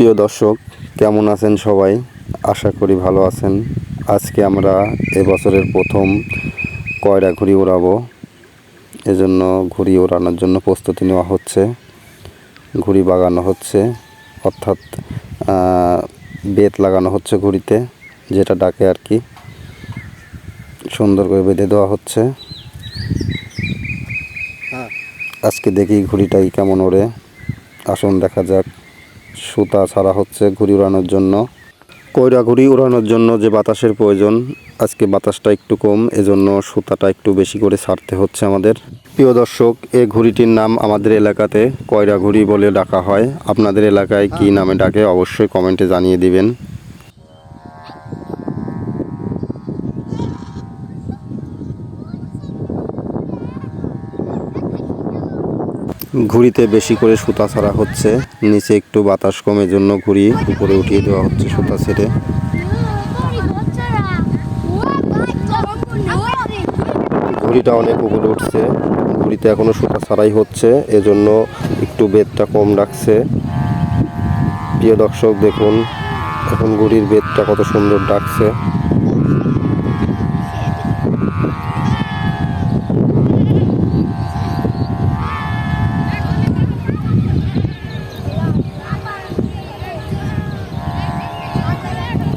প্রিয় দর্শক, কেমন আছেন সবাই? আশা করি ভালো আছেন। আজকে আমরা এবছরের প্রথম কয়রা ঘুড়ি ওড়াবো। এজন্য ঘুড়ি ওড়ানোর জন্য প্রস্তুতি নেওয়া হচ্ছে। ঘুড়ি বাগানো হচ্ছে, অর্থাৎ বেত লাগানো হচ্ছে ঘুড়িতে, যেটা ডাকে আর কি। সুন্দর করে বেঁধে দেওয়া হচ্ছে। আজকে দেখি ঘুড়িটাই কেমন ওড়ে। আসুন দেখা যাক। সুতা ছাড়া হচ্ছে ঘুড়ি উড়ানোর জন্য। কয়রা ঘুড়ি উড়ানোর জন্য যে বাতাসের প্রয়োজন, আজকে বাতাসটা একটু কম, এজন্য সুতাটা একটু বেশি করে ছাড়তে হচ্ছে আমাদের। প্রিয় দর্শক এই ঘুড়িটির নাম আমাদের এলাকাতে কয়রা ঘুড়ি বলে ডাকা হয়। আপনাদের এলাকায় কি নামে ডাকে, অবশ্যই কমেন্টে জানিয়ে দিবেন। ঘুড়িতে বেশি করে সুতা ছাড়া হচ্ছে। নিচে একটু বাতাস কমের জন্য ঘুড়ি উপরে উঠিয়ে দেওয়া হচ্ছে সুতা ছেড়ে। ঘুড়িটা অনেক উপরে উঠছে। ঘুড়িতে এখনও সুতা ছাড়াই হচ্ছে, এজন্য একটু বেদটা কম রাখছে। প্রিয় দর্শক, দেখুন, এখন ঘুড়ির বেদটা কত সুন্দর ডাকছে।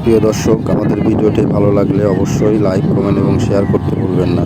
প্রিয় দর্শক আমাদের ভিডিওটি ভালো লাগলে অবশ্যই লাইক কমেন্ট এবং শেয়ার করতে ভুলবেন না।